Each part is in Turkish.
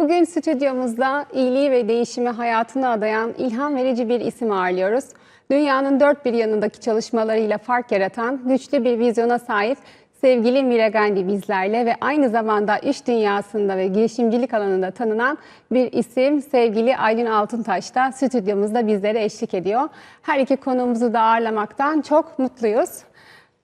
Bugün stüdyomuzda iyiliği ve değişimi hayatına adayan ilham verici bir isim ağırlıyoruz. Dünyanın dört bir yanındaki çalışmalarıyla fark yaratan, güçlü bir vizyona sahip sevgili Mira Gandhi bizlerle ve aynı zamanda iş dünyasında ve girişimcilik alanında tanınan bir isim sevgili Aylin Altuntaş da stüdyomuzda bizlere eşlik ediyor. Her iki konuğumuzu da ağırlamaktan çok mutluyuz.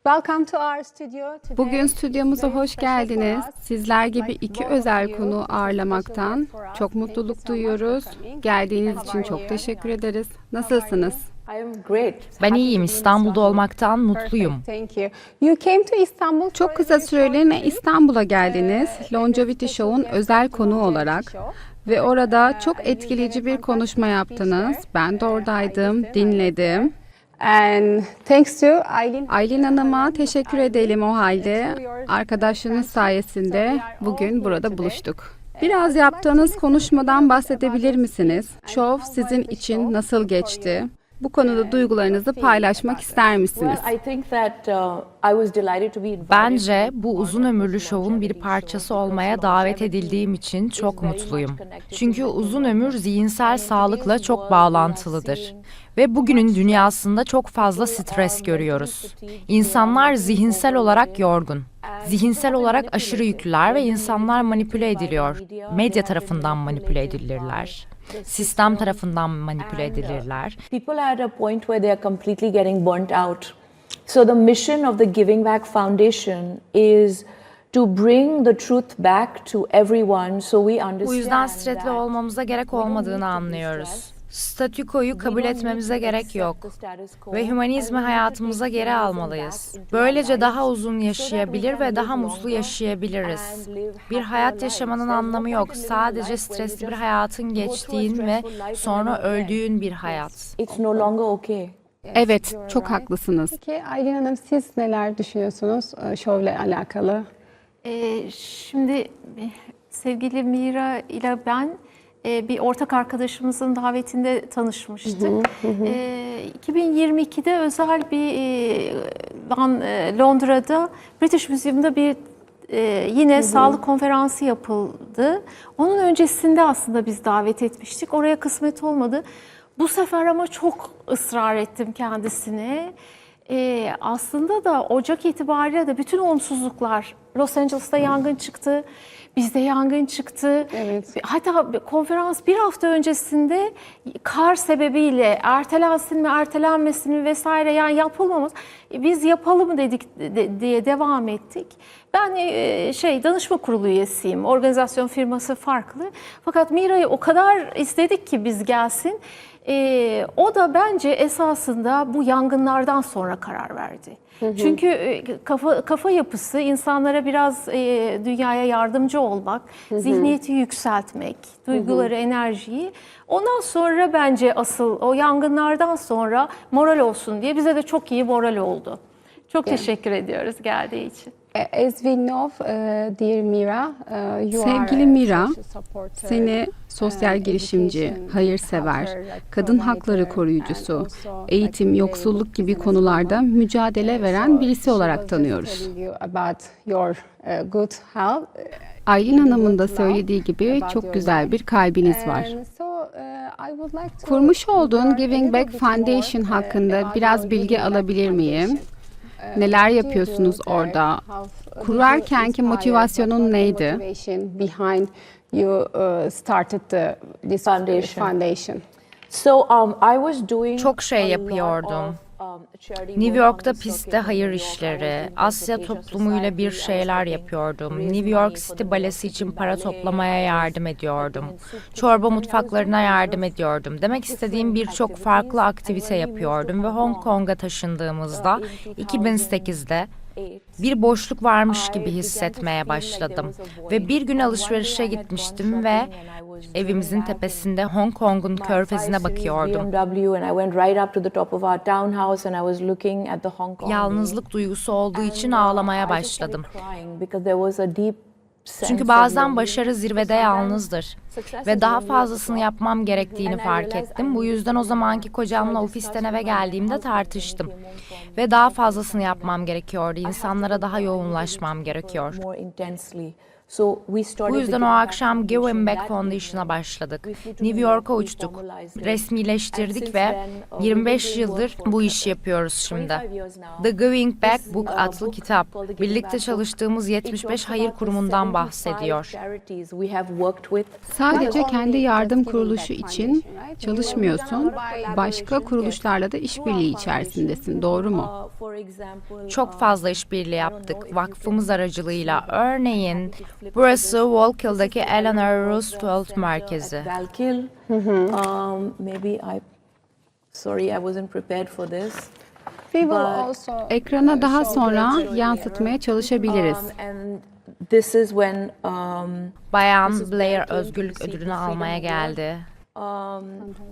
Welcome to our studio today. Bugün stüdyomuza hoş geldiniz. Sizler gibi iki özel konu ağırlamaktan çok mutluluk duyuyoruz. Geldiğiniz için çok teşekkür ederiz. Nasılsınız? Ben iyiyim. İstanbul'da olmaktan mutluyum. Perfect, Thank you. You came to Istanbul for Çok kısa süreliğine. İstanbul'a geldiniz. Ee, Longevity Show'un özel of konu Longevity olarak ve orada Ee, çok etkileyici bir konuşma yaptınız. Ben de I oradaydım, dinledim. And thanks to Aylin. Aylin Hanım'a teşekkür edelim o halde. Arkadaşlarınız sayesinde bugün burada buluştuk. Biraz yaptığınız konuşmadan bahsedebilir misiniz? Şov sizin için nasıl geçti? Bu konuda duygularınızı paylaşmak ister misiniz? Well, I think that I was delighted to be invited. Bence bu uzun ömürlü şovun bir parçası olmaya davet edildiğim için çok mutluyum. Çünkü uzun ömür zihinsel sağlıkla çok bağlantılıdır. Ve bugünün dünyasında çok fazla stres görüyoruz. İnsanlar zihinsel olarak yorgun. Zihinsel olarak aşırı yüklüler ve insanlar manipüle ediliyor. Medya tarafından manipüle edilirler. Sistem tarafından manipüle edilirler. People are at a point where they are completely getting burnt out. So the mission of the Giving Back Foundation is to bring the truth back to everyone so we understand Bu yüzden stresli olmamıza gerek olmadığını anlıyoruz. Statükoyu kabul etmemize gerek yok ve hümanizmi hayatımıza geri almalıyız. Böylece daha uzun yaşayabilir ve daha mutlu yaşayabiliriz. Bir hayat yaşamanın anlamı yok. Sadece stresli bir hayatın geçtiğin ve sonra öldüğün bir hayat. Evet, çok haklısınız. Peki Aylin Hanım siz neler düşünüyorsunuz e, şovla alakalı? Ee, şimdi sevgili Mira ile ben e, bir ortak arkadaşımızın davetinde tanışmıştık. Ee, 2022'de özel bir e, Lan- e, Londra'da British Museum'da bir e, yine sağlık konferansı yapıldı. Onun öncesinde aslında biz davet etmiştik. Oraya kısmet olmadı. Bu sefer ama çok ısrar ettim kendisine. Ee, aslında da Ocak itibariyle de bütün olumsuzluklar, Los Angeles'ta yangın çıktı, bizde yangın çıktı. Evet. Hatta konferans bir hafta öncesinde kar sebebiyle ertelensin mi, ertelenmesin mi vesaire yani yapılmamız. Biz yapalım dedik de- diye devam ettik. Ben e, şey danışma kurulu üyesiyim. Organizasyon firması farklı. Fakat Mira'yı o kadar istedik ki biz gelsin. E, o da bence esasında bu yangınlardan sonra karar verdi. Çünkü e, kafa kafa yapısı insanlara biraz e, dünyaya yardımcı olmak, zihniyeti yükseltmek, duyguları, enerjiyi. Ondan sonra bence asıl o yangınlardan sonra moral olsun diye bize de çok iyi moral oldu. Çok teşekkür ediyoruz geldiği için. As we know, e, dear Mira, e, you Sevgili are Mira, Seni sosyal uh, girişimci, hayırsever, kadın hakları koruyucusu, eğitim, yoksulluk gibi konularda mücadele veren birisi olarak tanıyoruz. uh. Aylin Hanım'ın da söylediği gibi çok güzel bir kalbiniz var. Uh, Kurmuş olduğun Giving Back Foundation uh, hakkında biraz bilgi alabilir miyim? Neler yapıyorsunuz orada? Kurarkenki motivasyonun neydi? You uh, started the, this Foundation. foundation? So um, I was doing Çok şey a lot yapıyordum. um, charity New York'ta pistte hayır New York, I was işleri, Asya toplumuyla bir şeyler yapıyordum. New York City Balesi için para toplamaya yardım ediyordum. Çorba mutfaklarına yardım ediyordum. Demek istediğim birçok farklı aktivite yapıyordum ve Hong Kong'a taşındığımızda 2008'de bir boşluk varmış gibi hissetmeye başladım. Ve bir gün alışverişe gitmiştim ve evimizin tepesinde Hong Kong'un körfezine bakıyordum. Yalnızlık duygusu olduğu için ağlamaya başladım. Çünkü bazen başarı zirvede yalnızdır ve daha fazlasını yapmam gerektiğini fark ettim. Bu yüzden o zamanki kocamla ofisten eve geldiğimde tartıştım ve daha fazlasını yapmam gerekiyordu. İnsanlara daha yoğunlaşmam gerekiyor. So we started Bu the yüzden o akşam Giving Foundation Back Foundation'a başladık. New York'a uçtuk. Resmileştirdik ve since then, uh, we've 25 been doing yıldır bu işi yapıyoruz 25 şimdi. The Giving Back Book uh, adlı kitap birlikte çalıştığımız It 75 talks hayır kurumundan 75 bahsediyor. Sadece kendi yardım kuruluşu için çalışmıyorsun. Başka kuruluşlarla da işbirliği içerisindesin. Doğru mu? Uh, Çok uh, fazla işbirliği yaptık vakfımız aracılığıyla. Örneğin burası Walkill'daki Eleanor Roosevelt Merkezi. Valkill. Um, maybe I. Sorry, I wasn't prepared for this. We will But- also Ekrana daha sonra yansıtmaya çalışabiliriz. Um, and this is when um, Bayan Blair özgürlük ödülünü almaya geldi. um,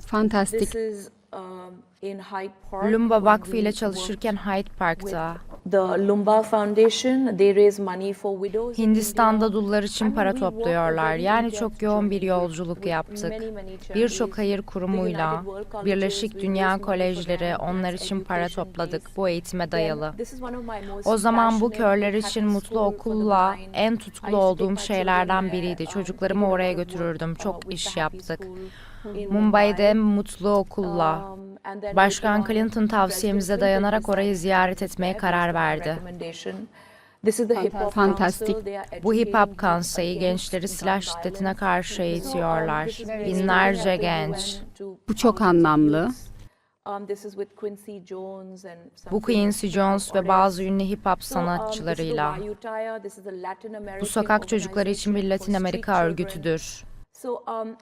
Fantastik. um. Lumba Vakfı we ile çalışırken Hyde Park'ta. Hindistan'da dullar için para topluyorlar. Yani çok yoğun bir yolculuk yaptık. Birçok hayır kurumuyla, Birleşik Dünya Kolejleri onlar için para topladık. Bu eğitime dayalı. O zaman bu körler için mutlu okulla en tutkulu olduğum şeylerden biriydi. Çocuklarımı oraya götürürdüm. Çok iş yaptık. Mumbai'de Mumbai. mutlu okulla. Başkan Clinton tavsiyemize dayanarak orayı ziyaret etmeye karar verdi. Fantastik. Bu hip hop youth gençleri silah şiddetine karşı eğitiyorlar. Binlerce genç. Bu çok anlamlı. Bu Quincy Jones ve bazı ünlü hip hop sanatçılarıyla. Bu sokak çocukları için bir Latin Amerika örgütüdür. Um,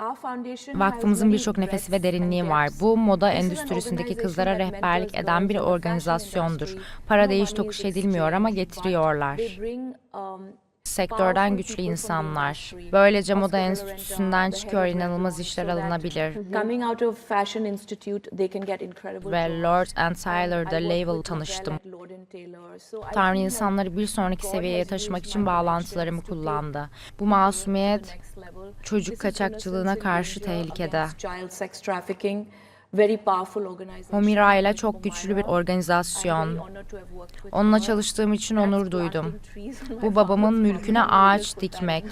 Vakfımızın birçok nefesi ve derinliği var. Bu moda endüstrisindeki kızlara rehberlik eden bir organizasyondur. Para değiş tokuş edilmiyor ama getiriyorlar. Sektörden güçlü insanlar. Böylece moda enstitüsünden çıkıyor inanılmaz işler alınabilir. Coming out of Fashion Institute, they can get incredible Ve. Lord and label with tanıştım. Tanrı insanları bir sonraki seviyeye taşımak için bağlantılarımı kullandı. Bu masumiyet çocuk kaçakçılığına karşı tehlikede. Homira ile çok güçlü bir organizasyon. Onunla çalıştığım için onur duydum. Bu babamın mülküne ağaç dikmek.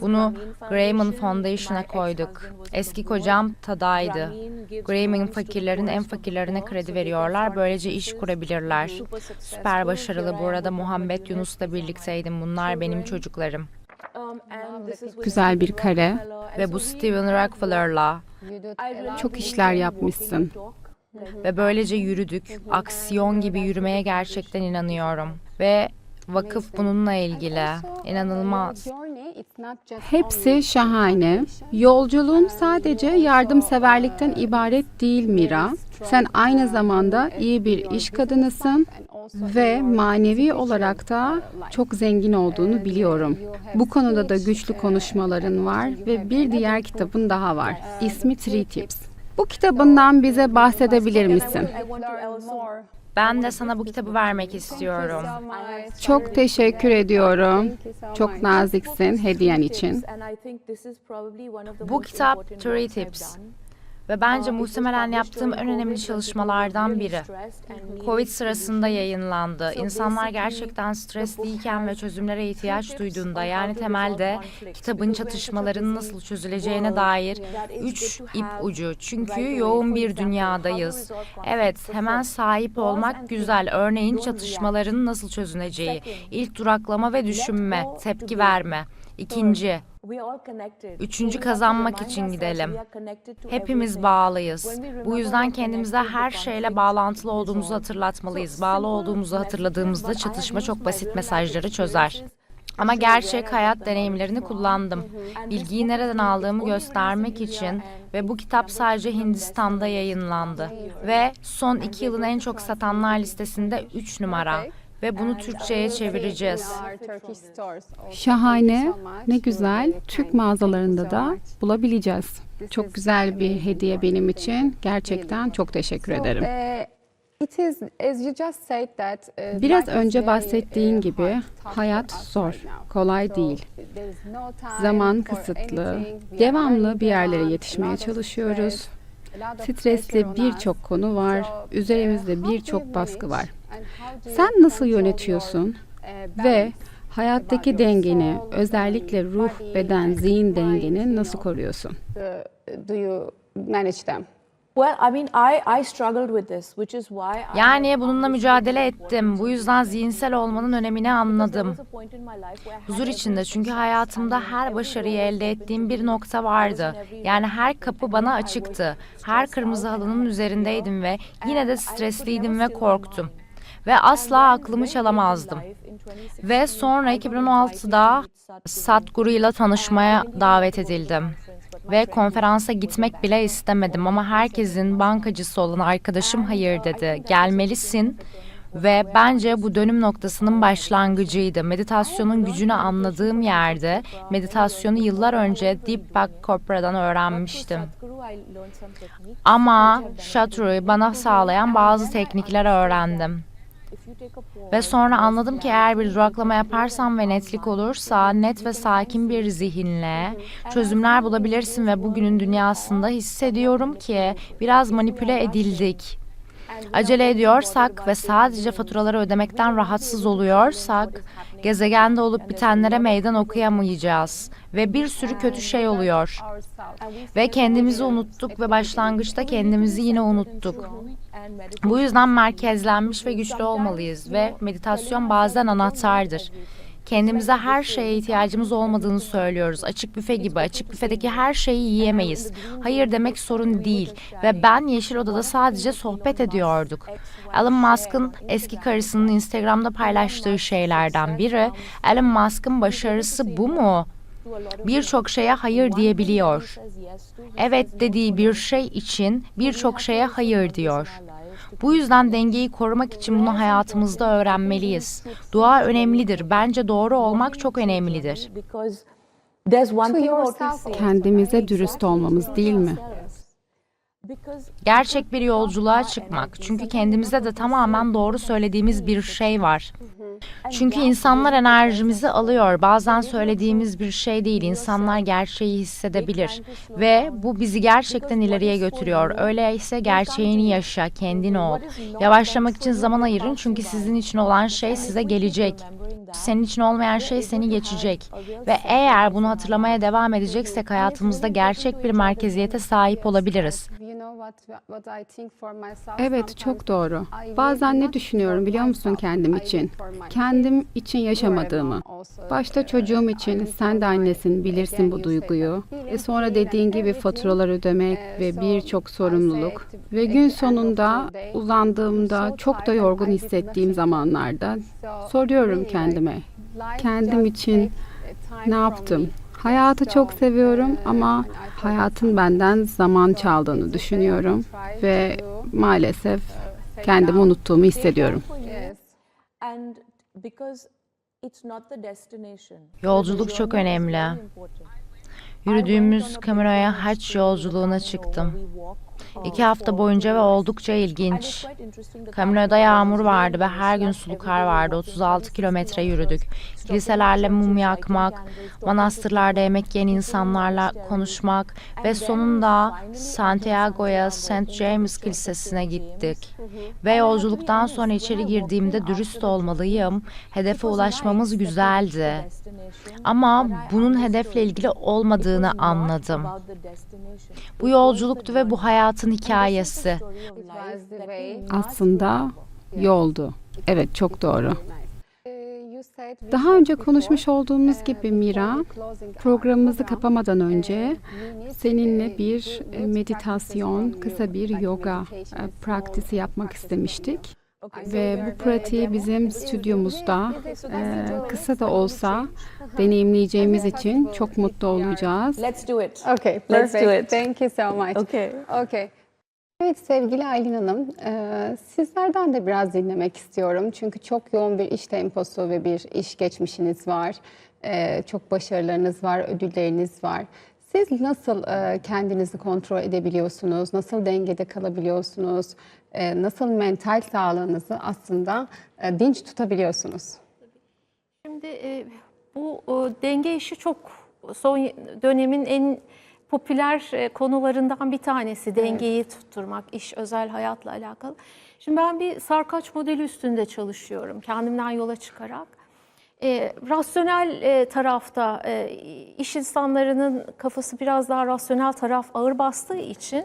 Bunu Grayman Foundation'a koyduk. Eski kocam Tada'ydı. Grayman fakirlerin en fakirlerine kredi veriyorlar. Böylece iş kurabilirler. Süper başarılı. Burada Muhammed Yunus'la birlikteydim. Bunlar benim çocuklarım. Um, Güzel bir kare. Ve bu Steven Rockefeller'la. Çok işler yapmışsın. Ve böylece yürüdük. Aksiyon gibi yürümeye gerçekten inanıyorum. Ve vakıf bununla ilgili. İnanılmaz. Hepsi şahane. Yolculuğun sadece yardımseverlikten ibaret değil Mira. Sen aynı zamanda iyi bir iş kadınısın ve manevi olarak da çok zengin olduğunu biliyorum. Bu konuda da güçlü konuşmaların var ve bir diğer kitabın daha var. İsmi Three Tips. Bu kitabından bize bahsedebilir misin? Ben de sana bu kitabı vermek istiyorum. Çok teşekkür ediyorum. Çok naziksin hediyen için. Bu kitap Three Tips. Ve bence muhtemelen yaptığım en önemli çalışmalardan biri. Covid sırasında yayınlandı. İnsanlar gerçekten stresliyken ve çözümlere ihtiyaç duyduğunda yani temelde kitabın çatışmaların nasıl çözüleceğine dair üç ip ucu. Çünkü yoğun bir dünyadayız. Evet, hemen sahip olmak güzel. Örneğin çatışmaların nasıl çözüleceği, ilk duraklama ve düşünme, tepki verme. İkinci, Üçüncü kazanmak için gidelim. Hepimiz bağlıyız. Bu yüzden kendimize her şeyle bağlantılı olduğumuzu hatırlatmalıyız. Bağlı olduğumuzu hatırladığımızda çatışma çok basit mesajları çözer. Ama gerçek hayat deneyimlerini kullandım. Bilgiyi nereden aldığımı göstermek için ve bu kitap sadece Hindistan'da yayınlandı. Ve son iki yılın en çok satanlar listesinde 3 numara. Ve bunu Türkçe'ye çevireceğiz. Şahane, ne güzel. Türk mağazalarında da bulabileceğiz. Çok güzel bir hediye benim için. Gerçekten çok teşekkür ederim. Biraz önce bahsettiğin gibi hayat zor, kolay değil. Zaman kısıtlı, devamlı bir yerlere yetişmeye çalışıyoruz. Stresli birçok konu var, üzerimizde birçok baskı var. Sen nasıl yönetiyorsun ve Hayattaki dengeni, özellikle ruh, beden, zihin dengeni nasıl koruyorsun? Do you manage them? Yani bununla mücadele ettim. Bu yüzden zihinsel olmanın önemini anladım. Huzur içinde çünkü hayatımda her başarıyı elde ettiğim bir nokta vardı. Yani her kapı bana açıktı. Her kırmızı halının üzerindeydim ve yine de stresliydim ve korktum. Ve asla aklımı çalamazdım. Ve sonra 2016'da Satguru ile tanışmaya davet edildim. Ve konferansa gitmek bile istemedim ama herkesin bankacısı olan arkadaşım hayır dedi. Gelmelisin. Ve bence bu dönüm noktasının başlangıcıydı. Meditasyonun gücünü anladığım yerde meditasyonu yıllar önce Deepak Chopra'dan öğrenmiştim. Ama Shatru'yu bana sağlayan bazı teknikler öğrendim. Ve sonra anladım ki eğer bir duraklama yaparsam ve netlik olursa net ve sakin bir zihinle çözümler bulabilirsin ve bugünün dünyasında hissediyorum ki biraz manipüle edildik. Acele ediyorsak ve sadece faturaları ödemekten rahatsız oluyorsak gezegende olup bitenlere meydan okuyamayacağız ve bir sürü kötü şey oluyor. Ve kendimizi unuttuk ve başlangıçta kendimizi yine unuttuk. Bu yüzden merkezlenmiş ve güçlü olmalıyız ve meditasyon bazen anahtardır. Kendimize her şeye ihtiyacımız olmadığını söylüyoruz. Açık büfe gibi. Açık büfedeki her şeyi yiyemeyiz. Hayır demek sorun değil. Ve ben Yeşil Oda'da sadece sohbet ediyorduk. Elon Musk'ın eski karısının Instagram'da paylaştığı şeylerden biri. Elon Musk'ın başarısı bu mu? Birçok şeye hayır diyebiliyor. Evet dediği bir şey için birçok şeye hayır diyor. Bu yüzden dengeyi korumak için bunu hayatımızda öğrenmeliyiz. Dua önemlidir. Bence doğru olmak çok önemlidir. Kendimize dürüst olmamız değil mi? Gerçek bir yolculuğa çıkmak. Çünkü kendimizde de tamamen doğru söylediğimiz bir şey var. Çünkü insanlar enerjimizi alıyor. Bazen söylediğimiz bir şey değil. İnsanlar gerçeği hissedebilir. Ve bu bizi gerçekten ileriye götürüyor. Öyleyse gerçeğini yaşa, kendin ol. Yavaşlamak için zaman ayırın çünkü sizin için olan şey size gelecek. Senin için olmayan şey seni geçecek. Ve eğer bunu hatırlamaya devam edeceksek hayatımızda gerçek bir merkeziyete sahip olabiliriz. Evet, çok doğru. Bazen ne düşünüyorum biliyor musun kendim için? Kendim için yaşamadığımı. Başta çocuğum için sen de annesin bilirsin bu duyguyu. Ve sonra dediğin gibi faturalar ödemek ve birçok sorumluluk. Ve gün sonunda uzandığımda çok da yorgun hissettiğim zamanlarda soruyorum kendime. Kendim için ne yaptım? Hayatı çok seviyorum ama hayatın benden zaman çaldığını düşünüyorum ve maalesef kendimi unuttuğumu hissediyorum. Yolculuk çok önemli. Yürüdüğümüz kameraya haç yolculuğuna çıktım. İki hafta boyunca ve oldukça ilginç. Kaminoda yağmur vardı ve her gün sulu kar vardı. 36 kilometre yürüdük. Kiliselerle mum yakmak, manastırlarda yemek yiyen insanlarla konuşmak ve sonunda Santiago'ya St. James Kilisesi'ne gittik. Ve yolculuktan sonra içeri girdiğimde dürüst olmalıyım. Hedefe ulaşmamız güzeldi. Ama bunun hedefle ilgili olmadığını anladım. Bu yolculuktu ve bu hayatın hikayesi. Aslında yoldu. Evet çok doğru. Daha önce konuşmuş olduğumuz gibi Mira, programımızı kapamadan önce seninle bir meditasyon, kısa bir yoga e, praktisi yapmak istemiştik. Ve bu pratiği bizim stüdyomuzda e, kısa da olsa deneyimleyeceğimiz için çok mutlu olacağız. Let's do it. Okay, Let's do perfect. it. Thank you so much. Okay. Okay. Evet sevgili Aylin Hanım, e, sizlerden de biraz dinlemek istiyorum. Çünkü çok yoğun bir iş temposu ve bir iş geçmişiniz var. E, çok başarılarınız var, ödülleriniz var. Siz nasıl e, kendinizi kontrol edebiliyorsunuz? Nasıl dengede kalabiliyorsunuz? E, nasıl mental sağlığınızı aslında e, dinç tutabiliyorsunuz? Şimdi e, bu e, denge işi çok son dönemin en popüler e, konularından bir tanesi. Dengeyi tutturmak, iş özel hayatla alakalı. Şimdi ben bir sarkaç modeli üstünde çalışıyorum kendimden yola çıkarak. E, rasyonel e, tarafta e, iş insanlarının kafası biraz daha rasyonel taraf ağır bastığı için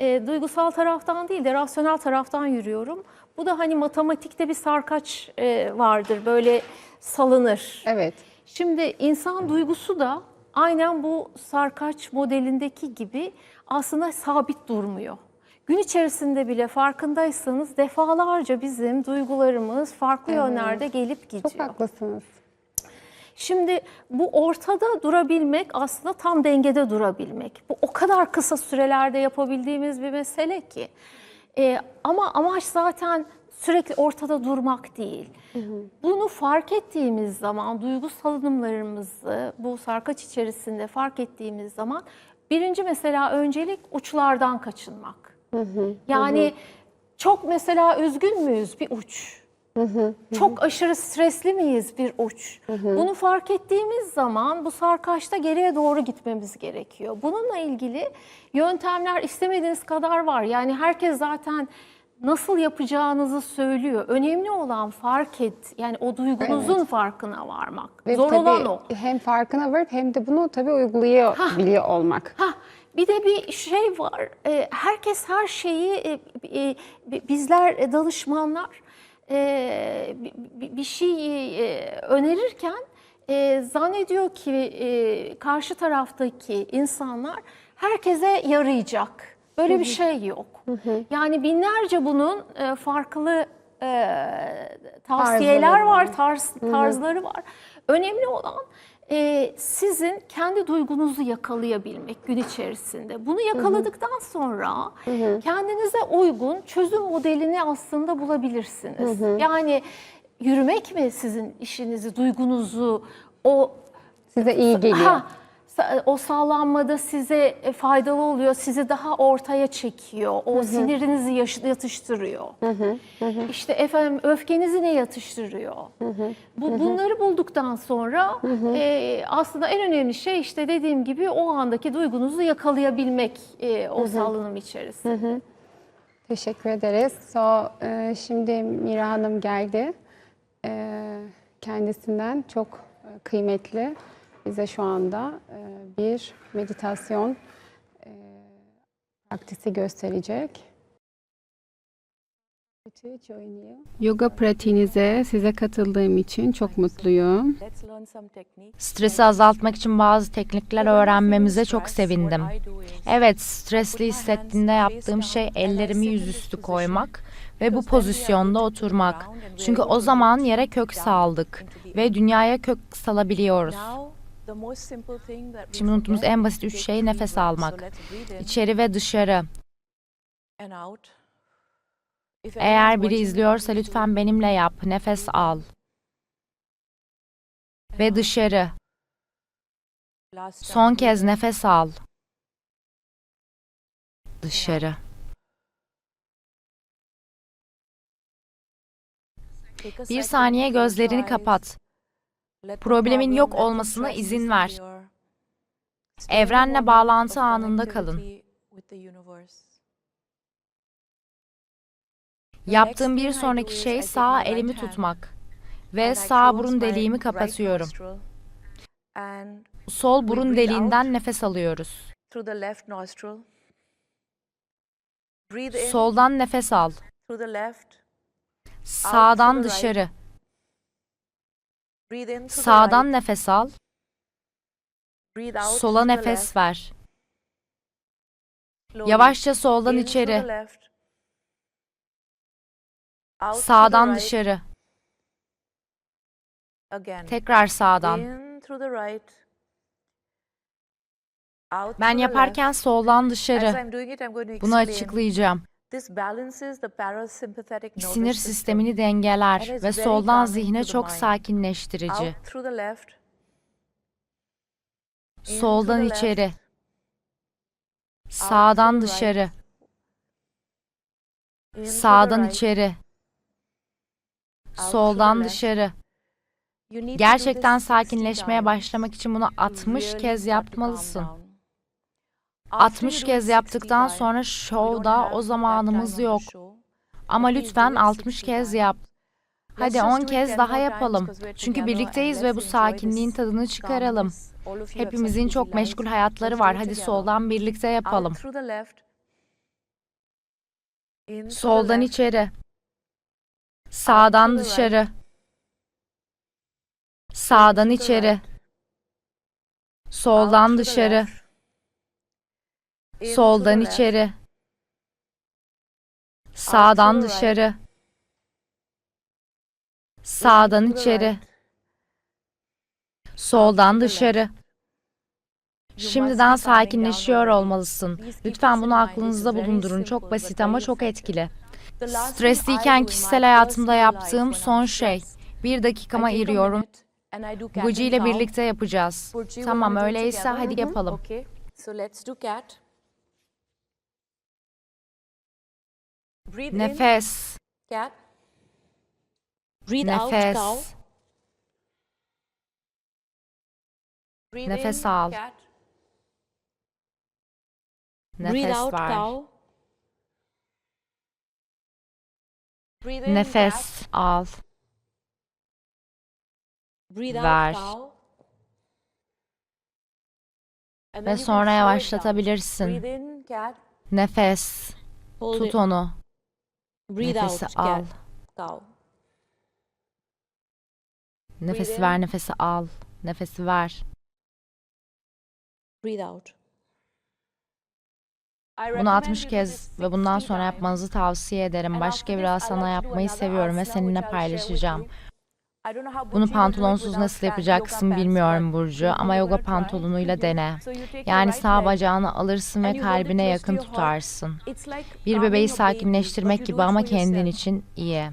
e, duygusal taraftan değil de rasyonel taraftan yürüyorum. Bu da hani matematikte bir sarkaç e, vardır böyle salınır. Evet. Şimdi insan duygusu da aynen bu sarkaç modelindeki gibi aslında sabit durmuyor. Gün içerisinde bile farkındaysanız defalarca bizim duygularımız farklı yönlerde gelip gidiyor. Çok haklısınız. Şimdi bu ortada durabilmek aslında tam dengede durabilmek. Bu o kadar kısa sürelerde yapabildiğimiz bir mesele ki. Ee, ama amaç zaten sürekli ortada durmak değil. Bunu fark ettiğimiz zaman, duygu salınımlarımızı bu sarkaç içerisinde fark ettiğimiz zaman birinci mesela öncelik uçlardan kaçınmak. Yani çok mesela üzgün müyüz bir uç. Çok aşırı stresli miyiz bir uç? Bunu fark ettiğimiz zaman bu sarkaçta geriye doğru gitmemiz gerekiyor. Bununla ilgili yöntemler istemediğiniz kadar var. Yani herkes zaten nasıl yapacağınızı söylüyor. Önemli olan fark et. Yani o duygunuzun farkına varmak. Ve Zor olan o. hem farkına varıp hem de bunu tabii uygulayabiliyor olmak. Ha, bir de bir şey var. e, Herkes her şeyi e, e, bizler e, danışmanlar e, bi- bi- bir şey e, önerirken e, zannediyor ki e, karşı taraftaki insanlar herkese yarayacak. Böyle bir şey yok. Yani binlerce bunun e, farklı e, tavsiyeler Tarzları var, tarz, tarzları var. Önemli olan e, sizin kendi duygunuzu yakalayabilmek gün içerisinde. Bunu yakaladıktan sonra kendinize uygun çözüm modelini aslında bulabilirsiniz. Yani yürümek mi sizin işinizi, duygunuzu, o Size iyi geliyor. Ha, o sağlanmada size e, faydalı oluyor, sizi daha ortaya çekiyor, o sinirinizi yaş- yatıştırıyor. İşte efendim öfkenizi ne yatıştırıyor? Bu bunları bulduktan sonra e, aslında en önemli şey işte dediğim gibi o andaki duygunuzu yakalayabilmek e, o salınım içerisinde. Teşekkür ederiz. So, e, şimdi Mira Hanım geldi. E, kendisinden çok e, kıymetli bize şu anda e, bir meditasyon e, praktisi gösterecek. Yoga pratiğinize size katıldığım için çok mutluyum. Stresi azaltmak için bazı teknikler öğrenmemize çok sevindim. Evet, stresli hissettiğinde yaptığım şey ellerimi yüzüstü koymak ve bu pozisyonda oturmak. Çünkü o zaman yere kök saldık ve dünyaya kök salabiliyoruz. Şimdi unuttuğumuz en basit üç şey nefes almak. İçeri ve dışarı. Eğer biri izliyorsa lütfen benimle yap. Nefes al ve dışarı. Son kez nefes al. Dışarı. Bir saniye gözlerini kapat. Problemin problem, yok olmasına izin ver. Evrenle bağlantı anında kalın. Yaptığım bir sonraki şey sağ elimi tutmak ve sağ burun deliğimi kapatıyorum. Sol burun deliğinden nefes alıyoruz. Soldan nefes al. Sağdan dışarı. Breathe in through the Sağdan nefes al. Sola nefes ver. Yavaşça soldan içeri. Sağdan dışarı. Tekrar sağdan. Ben yaparken soldan dışarı. Bunu açıklayacağım. This balances the parasympathetic nervous Sinir system. sistemini dengeler ve soldan zihne çok sakinleştirici. Soldan içeri. Sağdan dışarı. Sağdan içeri. Soldan dışarı. Gerçekten this 60 sakinleşmeye başlamak için bunu to 60 really kez yapmalısın. Down. After 60 you do kez it 60 yaptıktan sonra şovda o zamanımız yok. Ama lütfen it 60 60 kez yap. Hadi 10 kez daha yapalım. Çünkü birlikteyiz ve bu sakinliğin tadını çıkaralım. Hepimizin çok meşgul hayatları var. Hadi soldan birlikte yapalım. Soldan içeri. Sağdan dışarı. Sağdan içeri. Soldan dışarı. Soldan içeri. Sağdan dışarı. Sağdan içeri. Soldan dışarı. Şimdiden sakinleşiyor olmalısın. Lütfen bunu aklınızda bulundurun. Çok basit ama çok etkili. Stresliyken kişisel hayatımda yaptığım son şey. Bir dakikama ayırıyorum. Gucci ile birlikte yapacağız. Tamam öyleyse hadi yapalım. So let's do cat. Breathe in, Nefes, cat. Breathe out, cow. nefes, Breathe Nefes in, al. Breathe nefes out, ver. cow. Breathe in. Nefes al, Breathe ver. out, cow. And then ve you can sonra slow it down. yavaşlatabilirsin. Breathe in. Nefes, Hold tut it. onu. Breathe Nefesi out, al. Cow. Nefesi in. ver, nefesi al. Nefesi ver. Breathe out. Bunu 60 kez ve bundan sonra yapmanızı tavsiye ederim. Başka biraz sana yapmayı seviyorum ve seninle paylaşacağım. Bunu pantolonsuz nasıl yapacaksın bilmiyorum Burcu ama yoga pantolonuyla dene. Yani sağ bacağını alırsın ve kalbine yakın tutarsın. Bir bebeği sakinleştirmek gibi ama kendin için iyi.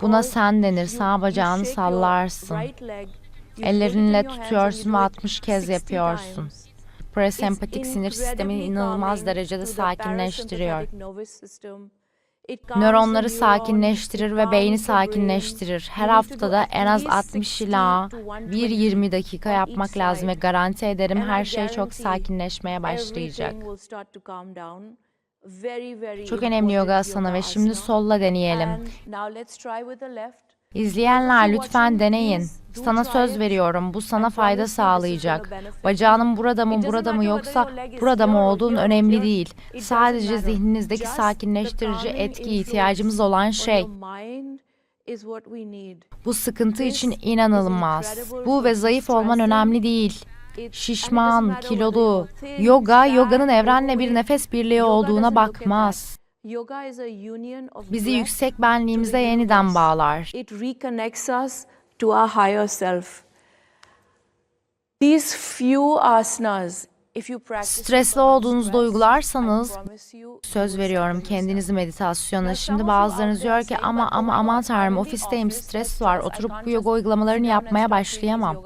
Buna sen denir. Sağ bacağını sallarsın. Ellerinle tutuyorsun ve 60 kez yapıyorsun. Presempatik sinir sistemini inanılmaz derecede sakinleştiriyor. Nöronları sakinleştirir ve beyni sakinleştirir. Her haftada en az 60 ila 1-20 dakika yapmak lazım ve garanti ederim her şey çok sakinleşmeye başlayacak. Çok önemli yoga asana ve şimdi solla deneyelim. İzleyenler lütfen deneyin. Sana söz veriyorum bu sana fayda sağlayacak. Bacağının burada mı burada mı yoksa burada mı olduğun önemli değil. Sadece zihninizdeki sakinleştirici etki ihtiyacımız olan şey. Bu sıkıntı için inanılmaz. Bu ve zayıf olman önemli değil. Şişman, kilolu. Yoga, yoganın evrenle bir nefes birliği olduğuna bakmaz. Bizi yüksek benliğimize yeniden bağlar. It reconnects us to our higher self. These few asanas, if you practice Stresli olduğunuzda uygularsanız söz veriyorum kendinizi meditasyona. Şimdi bazılarınız diyor ki ama ama aman tanrım ofisteyim stres var oturup bu yoga uygulamalarını yapmaya başlayamam.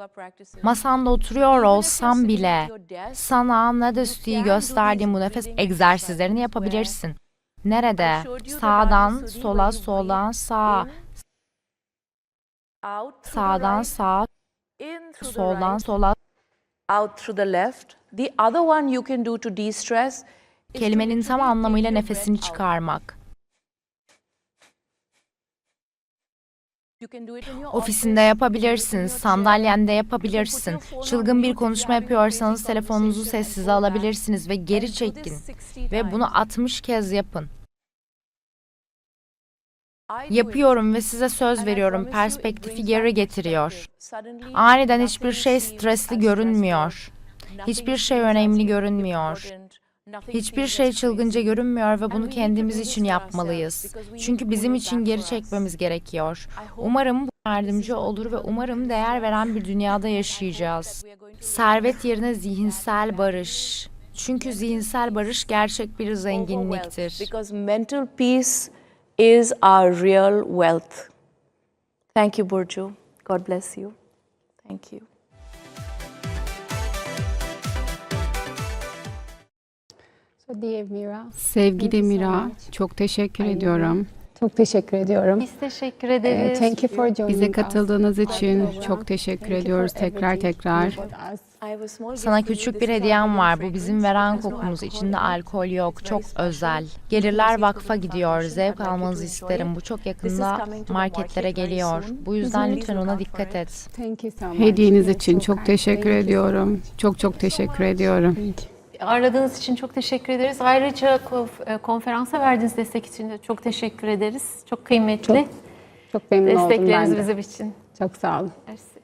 Masanda oturuyor olsam bile sana Nadesti'yi gösterdiğim bu nefes egzersizlerini yapabilirsin. Nerede? Sağdan sola, soldan sağa, sağdan sağa, soldan sola. out through the left. The other one you can do to de-stress Kelimenin tam anlamıyla nefesini çıkarmak. You can do it in your Ofisinde yapabilirsin, sandalyende yapabilirsin. Çılgın bir konuşma yapıyorsanız telefonunuzu sessize alabilirsiniz ve geri çekin. Ve bunu 60 kez yapın. Yapıyorum ve size söz veriyorum perspektifi geri getiriyor. Aniden hiçbir şey stresli görünmüyor. Hiçbir şey önemli görünmüyor. Hiçbir şey çılgınca görünmüyor ve bunu kendimiz için yapmalıyız. Çünkü bizim için geri çekmemiz gerekiyor. Umarım bu yardımcı olur ve umarım değer veren bir dünyada yaşayacağız. Servet yerine zihinsel barış. Çünkü zihinsel barış gerçek bir zenginliktir. Because mental peace is our real wealth. Thank you, Burju. God bless you. Thank you. Sevgili Mira, çok teşekkür ediyorum. çok teşekkür ediyorum. Biz teşekkür Ee, ederiz. Thank you for joining Bize us. katıldığınız için çok teşekkür ediyoruz tekrar tekrar. Sana küçük bir hediyem var. Bu bizim veren kokumuz. İçinde alkol yok. Çok özel. Gelirler vakfa gidiyor. Zevk almanızı isterim. Bu çok yakında marketlere geliyor. Bu yüzden lütfen ona dikkat et. Hediyeniz için çok teşekkür ediyorum. Çok çok teşekkür ediyorum. Aradığınız için çok teşekkür ederiz. Ayrıca e, konferansa verdiğiniz destek için de çok teşekkür ederiz. Çok kıymetli Çok memnun oldum ben destekleriniz de. bizim için. Çok sağ olun. Mersi.